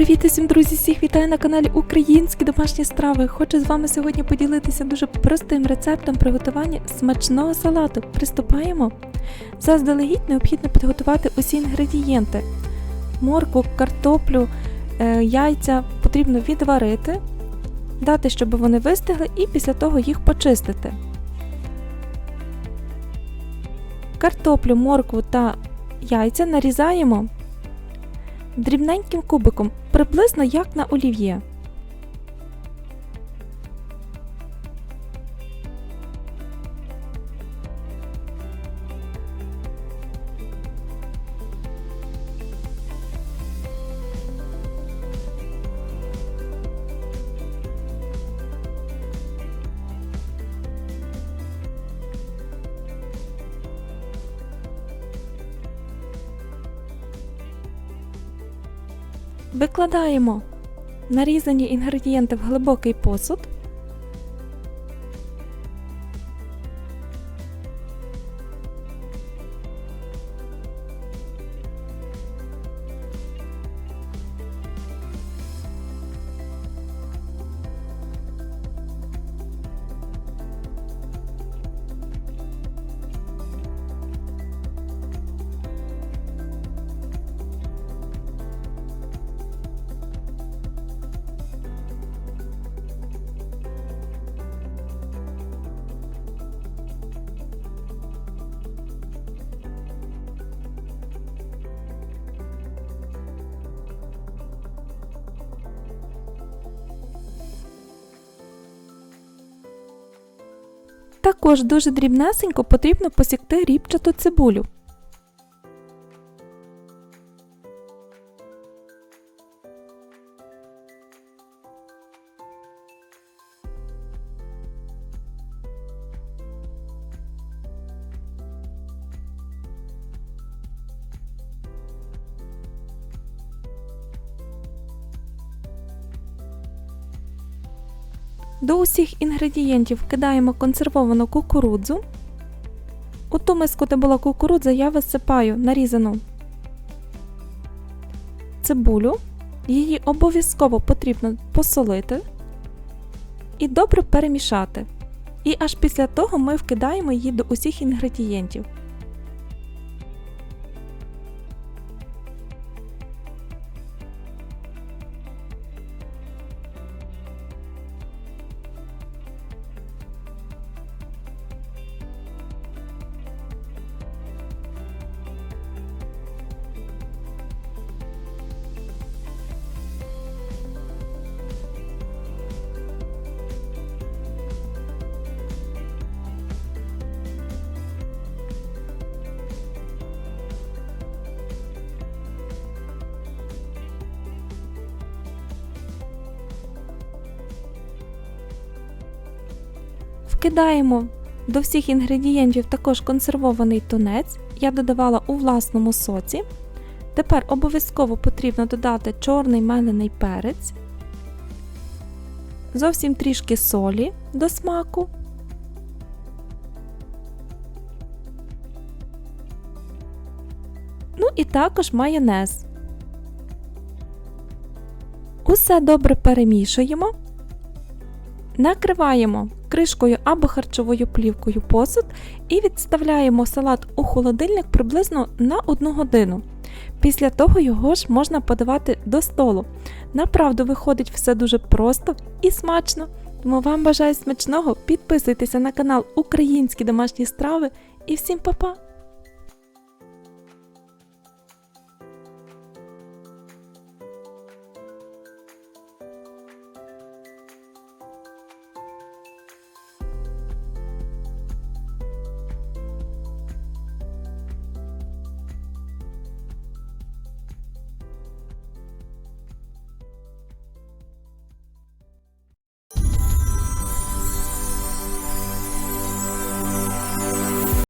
Привіт усім, друзі! Всіх вітаю на каналі Українські домашні страви. Хочу з вами сьогодні поділитися дуже простим рецептом приготування смачного салату. Приступаємо. Заздалегідь необхідно підготувати усі інгредієнти: моркву, картоплю, е, яйця потрібно відварити, дати, щоб вони вистигли, і після того їх почистити. Картоплю, моркву та яйця нарізаємо дрібненьким кубиком, приблизно як на олів'є. Викладаємо нарізані інгредієнти в глибокий посуд. Також дуже дрібнесенько потрібно посікти рібчату цибулю. До усіх інгредієнтів кидаємо консервовану кукурудзу. У ту миску, де була кукурудза, я висипаю нарізану цибулю. Її обов'язково потрібно посолити і добре перемішати. І аж після того ми вкидаємо її до усіх інгредієнтів. Вкидаємо до всіх інгредієнтів також консервований тунець. Я додавала у власному соці. Тепер обов'язково потрібно додати чорний мелений перець, зовсім трішки солі до смаку. Ну і також майонез. Усе добре перемішуємо. Накриваємо кришкою або харчовою плівкою посуд і відставляємо салат у холодильник приблизно на 1 годину. Після того його ж можна подавати до столу. Направду виходить все дуже просто і смачно. Тому вам бажаю смачного, підписуйтеся на канал Українські домашні страви і всім па-па!